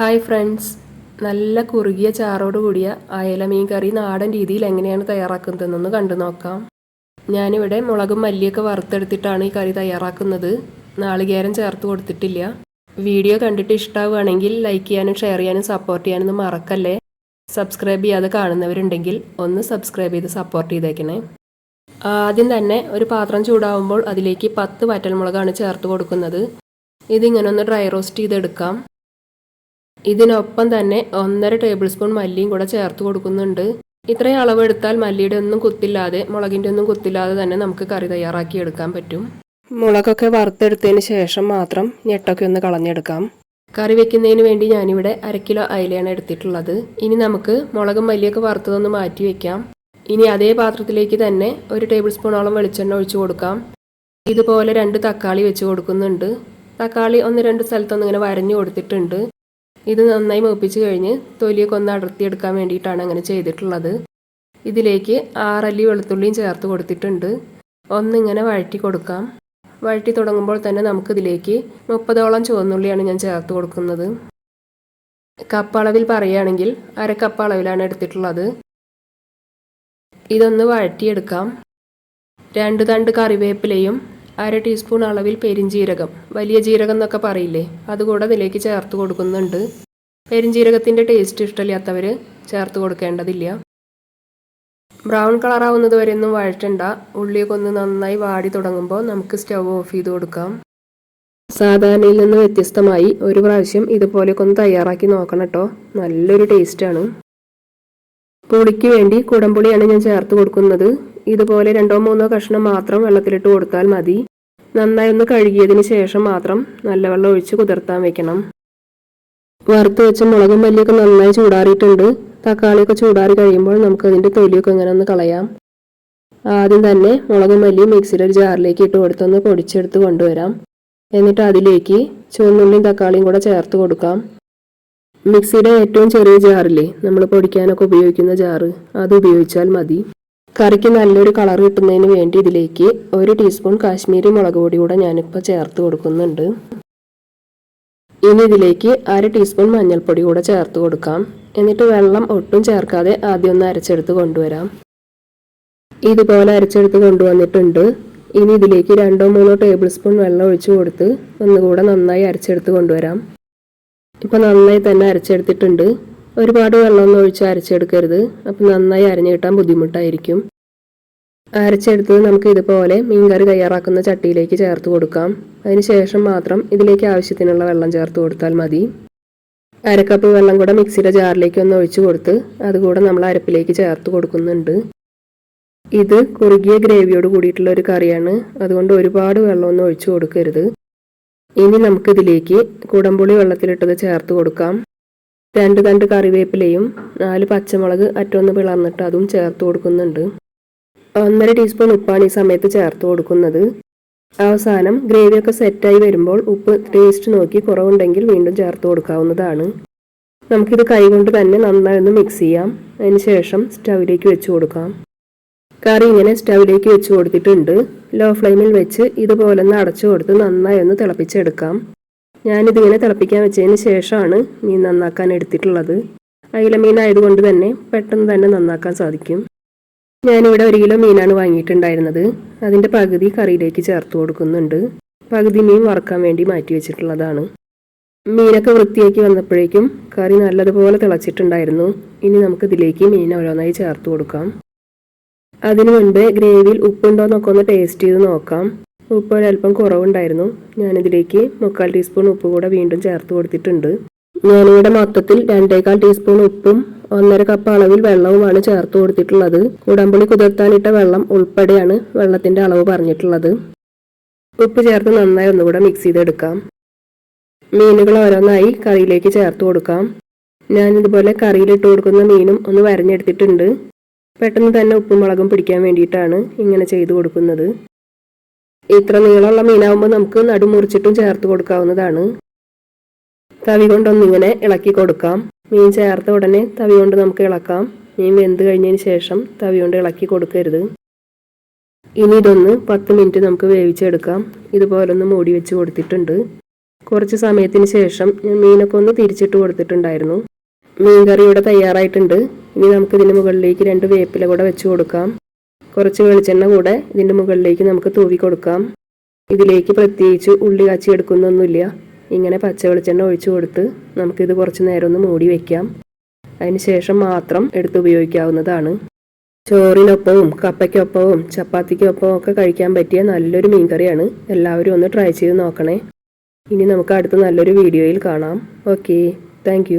Hi friends നല്ല കുറുകിയ ചാറോട് കൂടിയ അയല മീൻ കറി നാടൻ രീതിയിൽ എങ്ങനെയാണ് തയ്യാറാക്കുന്നതെന്നൊന്ന് കണ്ടു നോക്കാം. ഞാനിവിടെ മുളകും മല്ലിയൊക്കെ വറുത്തെടുത്തിട്ടാണ് ഈ കറി തയ്യാറാക്കുന്നത്. നാളികേരം ചേർത്ത് കൊടുത്തിട്ടില്ല. വീഡിയോ കണ്ടിട്ട് ഇഷ്ടമാവുകയാണെങ്കിൽ ലൈക്ക് ചെയ്യാനും ഷെയർ ചെയ്യാനും സപ്പോർട്ട് ചെയ്യാനൊന്നും മറക്കല്ലേ? സബ്സ്ക്രൈബ് ചെയ്യാതെ കാണുന്നവരുണ്ടെങ്കിൽ ഒന്ന് സബ്സ്ക്രൈബ് ചെയ്ത് സപ്പോർട്ട് ചെയ്തേക്കണേ. ആദ്യം തന്നെ ഒരു പാത്രം ചൂടാവുമ്പോൾ അതിലേക്ക് പത്ത് വറ്റൽമുളകാണ് ചേർത്ത് കൊടുക്കുന്നത്. ഇതിങ്ങനെ ഒന്ന് ഡ്രൈ റോസ്റ്റ് ചെയ്തെടുക്കാം. ഇതിനൊപ്പം തന്നെ ഒന്നര ടേബിൾ സ്പൂൺ മല്ലിയും കൂടെ ചേർത്ത് കൊടുക്കുന്നുണ്ട്. ഇത്രയും അളവ് എടുത്താൽ മല്ലിയുടെ ഒന്നും കുത്തില്ലാതെ മുളകിന്റെ ഒന്നും കുത്തില്ലാതെ തന്നെ നമുക്ക് കറി തയ്യാറാക്കി എടുക്കാൻ പറ്റും. മുളകൊക്കെ വറുത്തെടുത്തതിന് ശേഷം മാത്രം ഞെട്ടൊക്കെ ഒന്ന് കളഞ്ഞെടുക്കാം. കറി വെക്കുന്നതിന് വേണ്ടി ഞാനിവിടെ അര കിലോ അയിലയാണ് എടുത്തിട്ടുള്ളത്. ഇനി നമുക്ക് മുളകും മല്ലിയൊക്കെ വറുത്തതൊന്ന് മാറ്റി വെക്കാം. ഇനി അതേ പാത്രത്തിലേക്ക് തന്നെ ഒരു ടേബിൾ സ്പൂണോളം വെളിച്ചെണ്ണ ഒഴിച്ചു കൊടുക്കാം. ഇതുപോലെ രണ്ട് തക്കാളി വെച്ച് കൊടുക്കുന്നുണ്ട്. തക്കാളി ഒന്ന് രണ്ട് സ്ഥലത്തൊന്നിങ്ങനെ വരഞ്ഞു കൊടുത്തിട്ടുണ്ട്. ഇത് നന്നായി മൂപ്പിച്ച് കഴിഞ്ഞ് തൊലിയൊക്കെ ഒന്ന് അടർത്തിയെടുക്കാൻ വേണ്ടിയിട്ടാണ് അങ്ങനെ ചെയ്തിട്ടുള്ളത്. ഇതിലേക്ക് ആറല്ലി വെളുത്തുള്ളിയും ചേർത്ത് കൊടുത്തിട്ടുണ്ട്. ഒന്നിങ്ങനെ വഴറ്റി കൊടുക്കാം. വഴറ്റി തുടങ്ങുമ്പോൾ തന്നെ നമുക്കിതിലേക്ക് മുപ്പതോളം ചുവന്നുള്ളിയാണ് ഞാൻ ചേർത്ത് കൊടുക്കുന്നത്. കപ്പ് അളവിൽ പറയുകയാണെങ്കിൽ അര കപ്പ് അളവിലാണ് എടുത്തിട്ടുള്ളത്. ഇതൊന്ന് വഴറ്റിയെടുക്കാം. രണ്ട് തണ്ട് കറിവേപ്പിലയും അര ടീസ്പൂൺ അളവിൽ പെരിഞ്ജീരകം വലിയ ജീരകം എന്നൊക്കെ പറയില്ലേ? അതുകൂടെ അതിലേക്ക് ചേർത്ത് കൊടുക്കുന്നുണ്ട്. പെരിഞ്ജീരകത്തിന്റെ ടേസ്റ്റ് ഇഷ്ടമില്ലാത്തവർ ചേർത്ത് കൊടുക്കേണ്ടതില്ല. ബ്രൗൺ കളറാവുന്നത് വരെ ഒന്നും വഴറ്റണ്ട. ഉള്ളിയൊക്കെ ഒന്ന് നന്നായി വാടി തുടങ്ങുമ്പോൾ നമുക്ക് സ്റ്റവ് ഓഫ് ചെയ്ത് കൊടുക്കാം. സാധാരണയിൽ നിന്ന് വ്യത്യസ്തമായി ഒരു പ്രാവശ്യം ഇതുപോലെയൊക്കെ ഒന്ന് തയ്യാറാക്കി നോക്കണം കേട്ടോ. നല്ലൊരു ടേസ്റ്റാണ് പുളിക്ക് വേണ്ടി കുടംപുളിയാണ് ഞാൻ ചേർത്ത് കൊടുക്കുന്നത്. ഇതുപോലെ രണ്ടോ മൂന്നോ കഷ്ണം മാത്രം വെള്ളത്തിലിട്ട് കൊടുത്താൽ മതി. നന്നായി ഒന്ന് കഴുകിയതിന് ശേഷം മാത്രം നല്ല വെള്ളം ഒഴിച്ച് കുതിർത്താൻ വെക്കണം. വറുത്ത് വെച്ച മുളകും മല്ലിയൊക്കെ നന്നായി ചൂടാറിയിട്ടുണ്ട്. തക്കാളിയൊക്കെ ചൂടാറി കഴിയുമ്പോൾ നമുക്ക് അതിന്റെ തൊലിയൊക്കെ ഇങ്ങനെ ഒന്ന് കളയാം. ആദ്യം തന്നെ മുളകും മല്ലിയും മിക്സിയിൽ ഒരു ജാറിലേക്ക് ഇട്ട് കൊടുത്തൊന്ന് പൊടിച്ചെടുത്ത് കൊണ്ടുവരാം. എന്നിട്ട് അതിലേക്ക് ചുവന്നുള്ളിയും തക്കാളിയും കൂടെ ചേർത്ത് കൊടുക്കാം. മിക്സിയുടെ ഏറ്റവും ചെറിയ ജാറില്ലേ നമ്മൾ പൊടിക്കാനൊക്കെ ഉപയോഗിക്കുന്ന ജാറ് അത് ഉപയോഗിച്ചാൽ മതി. കറിക്ക് നല്ലൊരു കളർ കിട്ടുന്നതിന് വേണ്ടി ഇതിലേക്ക് ഒരു ടീസ്പൂൺ കാശ്മീരി മുളക് പൊടി കൂടെ ഞാനിപ്പോൾ ചേർത്ത് കൊടുക്കുന്നുണ്ട്. ഇനി ഇതിലേക്ക് അര ടീസ്പൂൺ മഞ്ഞൾപ്പൊടി കൂടെ ചേർത്ത് കൊടുക്കാം. എന്നിട്ട് വെള്ളം ഒട്ടും ചേർക്കാതെ ആദ്യം ഒന്ന് അരച്ചെടുത്ത് കൊണ്ടുവരാം. ഇതുപോലെ അരച്ചെടുത്ത് കൊണ്ടുവന്നിട്ടുണ്ട്. ഇനി ഇതിലേക്ക് രണ്ടോ മൂന്നോ ടേബിൾ സ്പൂൺ വെള്ളം ഒഴിച്ചു കൊടുത്ത് ഒന്നുകൂടെ നന്നായി അരച്ചെടുത്ത് കൊണ്ടുവരാം. ഇപ്പോൾ നന്നായി തന്നെ അരച്ചെടുത്തിട്ടുണ്ട്. ഒരുപാട് വെള്ളമൊന്നും ഒഴിച്ച് അരച്ചെടുക്കരുത്. അപ്പം നന്നായി അരഞ്ഞു കിട്ടാൻ ബുദ്ധിമുട്ടായിരിക്കും. അരച്ചെടുത്തത് നമുക്ക് ഇതുപോലെ മീൻകറി തയ്യാറാക്കുന്ന ചട്ടിയിലേക്ക് ചേർത്ത് കൊടുക്കാം. അതിനുശേഷം മാത്രം ഇതിലേക്ക് ആവശ്യത്തിനുള്ള വെള്ളം ചേർത്ത് കൊടുത്താൽ മതി. അരക്കപ്പ് വെള്ളം കൂടെ മിക്സിയുടെ ജാറിലേക്ക് ഒന്ന് ഒഴിച്ചു കൊടുത്ത് അതുകൂടെ നമ്മൾ അരപ്പിലേക്ക് ചേർത്ത് കൊടുക്കുന്നുണ്ട്. ഇത് കുറുകിയ ഗ്രേവിയോട് കൂടിയിട്ടുള്ള ഒരു കറിയാണ്. അതുകൊണ്ട് ഒരുപാട് വെള്ളമൊന്നും ഒഴിച്ചു കൊടുക്കരുത്. ഇനി നമുക്കിതിലേക്ക് കുടംപുളി വെള്ളത്തിലിട്ടത് ചേർത്ത് കൊടുക്കാം. രണ്ട് തണ്ട് കറിവേപ്പിലയും നാല് പച്ചമുളക് അറ്റൊന്ന് പിളർന്നിട്ട് അതും ചേർത്ത് കൊടുക്കുന്നുണ്ട്. ഒന്നര ടീസ്പൂൺ ഉപ്പാണ് ഈ സമയത്ത് ചേർത്ത് കൊടുക്കുന്നത്. അവസാനം ഗ്രേവിയൊക്കെ സെറ്റായി വരുമ്പോൾ ഉപ്പ് ടേസ്റ്റ് നോക്കി കുറവുണ്ടെങ്കിൽ വീണ്ടും ചേർത്ത് കൊടുക്കാവുന്നതാണ്. നമുക്കിത് കൈകൊണ്ട് തന്നെ നന്നായി ഒന്ന് മിക്സ് ചെയ്യാം അതിനുശേഷം സ്റ്റൗവിലേക്ക് വെച്ച് കൊടുക്കാം. കറി ഇങ്ങനെ സ്റ്റൗവിലേക്ക് വെച്ച് കൊടുത്തിട്ടുണ്ട്. ലോ ഫ്ലെയിമിൽ വെച്ച് ഇതുപോലെ ഒന്ന് അടച്ചു കൊടുത്ത് നന്നായി ഒന്ന് തിളപ്പിച്ചെടുക്കാം. ഞാനിതിങ്ങനെ തിളപ്പിക്കാൻ വെച്ചതിന് ശേഷമാണ് മീൻ നന്നാക്കാൻ എടുത്തിട്ടുള്ളത്. അയില മീനായതുകൊണ്ട് തന്നെ പെട്ടെന്ന് തന്നെ നന്നാക്കാൻ സാധിക്കും. ഞാനിവിടെ ഒരു കിലോ മീനാണ് വാങ്ങിയിട്ടുണ്ടായിരുന്നത്. അതിന്റെ പകുതി കറിയിലേക്ക് ചേർത്ത് കൊടുക്കുന്നുണ്ട്. പകുതി മീൻ വറക്കാൻ വേണ്ടി മാറ്റി വെച്ചിട്ടുള്ളതാണ്. മീനൊക്കെ വൃത്തിയാക്കി വന്നപ്പോഴേക്കും കറി നല്ലതുപോലെ തിളച്ചിട്ടുണ്ടായിരുന്നു. ഇനി നമുക്ക് ഇതിലേക്ക് മീൻ ഓരോന്നായി ചേർത്ത് കൊടുക്കാം. അതിനു മുൻപ് ഗ്രേവിയിൽ ഉപ്പുണ്ടോ എന്നൊക്കെ ഒന്ന് ടേസ്റ്റ് ചെയ്ത് നോക്കാം. ഉപ്പ് ഒരല്പം കുറവുണ്ടായിരുന്നു. ഞാനിതിലേക്ക് മുക്കാൽ ടീസ്പൂൺ ഉപ്പ് കൂടെ വീണ്ടും ചേർത്ത് കൊടുത്തിട്ടുണ്ട്. ഞാനിവിടെ മൊത്തത്തിൽ രണ്ടേകാൽ ടീസ്പൂൺ ഉപ്പും ഒന്നര കപ്പ് അളവിൽ വെള്ളവുമാണ് ചേർത്ത് കൊടുത്തിട്ടുള്ളത്. ഉടമ്പുളി കുതിർത്താനിട്ട വെള്ളം ഉൾപ്പെടെയാണ് വെള്ളത്തിന്റെ അളവ് പറഞ്ഞിട്ടുള്ളത്. ഉപ്പ് ചേർത്ത് നന്നായി ഒന്നുകൂടെ മിക്സ് ചെയ്തെടുക്കാം. മീനുകൾ ഓരോന്നായി കറിയിലേക്ക് ചേർത്ത് കൊടുക്കാം. ഞാൻ ഇതുപോലെ കറിയിലിട്ട് കൊടുക്കുന്ന മീനും ഒന്ന് വരഞ്ഞെടുത്തിട്ടുണ്ട്. പെട്ടെന്ന് തന്നെ ഉപ്പും മുളകും പിടിക്കാൻ വേണ്ടിയിട്ടാണ് ഇങ്ങനെ ചെയ്തു കൊടുക്കുന്നത്. ഇത്ര നീളമുള്ള മീനാവുമ്പോൾ നമുക്ക് നടുമുറിച്ചിട്ടും ചേർത്ത് കൊടുക്കാവുന്നതാണ്. തവി കൊണ്ടൊന്നിങ്ങനെ ഇളക്കി കൊടുക്കാം. മീൻ ചേർത്ത ഉടനെ തവി കൊണ്ട് നമുക്ക് ഇളക്കാം. മീൻ വെന്ത് കഴിഞ്ഞതിന് ശേഷം തവി കൊണ്ട് ഇളക്കി കൊടുക്കരുത്. ഇനി ഇതൊന്ന് പത്ത് മിനിറ്റ് നമുക്ക് വേവിച്ചെടുക്കാം. ഇതുപോലൊന്ന് മൂടി വെച്ച് കൊടുത്തിട്ടുണ്ട്. കുറച്ച് സമയത്തിന് ശേഷം ഞാൻ മീനൊക്കെ ഒന്ന് തിരിച്ചിട്ട് കൊടുത്തിട്ടുണ്ടായിരുന്നു. മീൻ കറി ഇവിടെ തയ്യാറായിട്ടുണ്ട്. ഇനി നമുക്ക് ഇതിന് മുകളിലേക്ക് രണ്ട് വേപ്പില കൂടെ വെച്ച് കൊടുക്കാം. കുറച്ച് വെളിച്ചെണ്ണ കൂടെ ഇതിന്റെ മുകളിലേക്ക് നമുക്ക് തൂവി കൊടുക്കാം. ഇതിലേക്ക് പ്രത്യേകിച്ച് ഉള്ളി കാച്ചി എടുക്കുന്നൊന്നുമില്ല. ഇങ്ങനെ പച്ച വെളിച്ചെണ്ണ ഒഴിച്ചു കൊടുത്ത് നമുക്കിത് കുറച്ച് നേരം ഒന്ന് മൂടി വയ്ക്കാം ശേഷം മാത്രം എടുത്ത് ഉപയോഗിക്കാവുന്നതാണ്. ചോറിനൊപ്പവും കപ്പയ്ക്കൊപ്പവും ചപ്പാത്തിക്കൊപ്പവും ഒക്കെ കഴിക്കാൻ പറ്റിയ നല്ലൊരു മീൻകറിയാണ്. എല്ലാവരും ഒന്ന് ട്രൈ ചെയ്ത് നോക്കണേ. ഇനി നമുക്ക് അടുത്ത നല്ലൊരു വീഡിയോയിൽ കാണാം. ഓക്കെ. താങ്ക്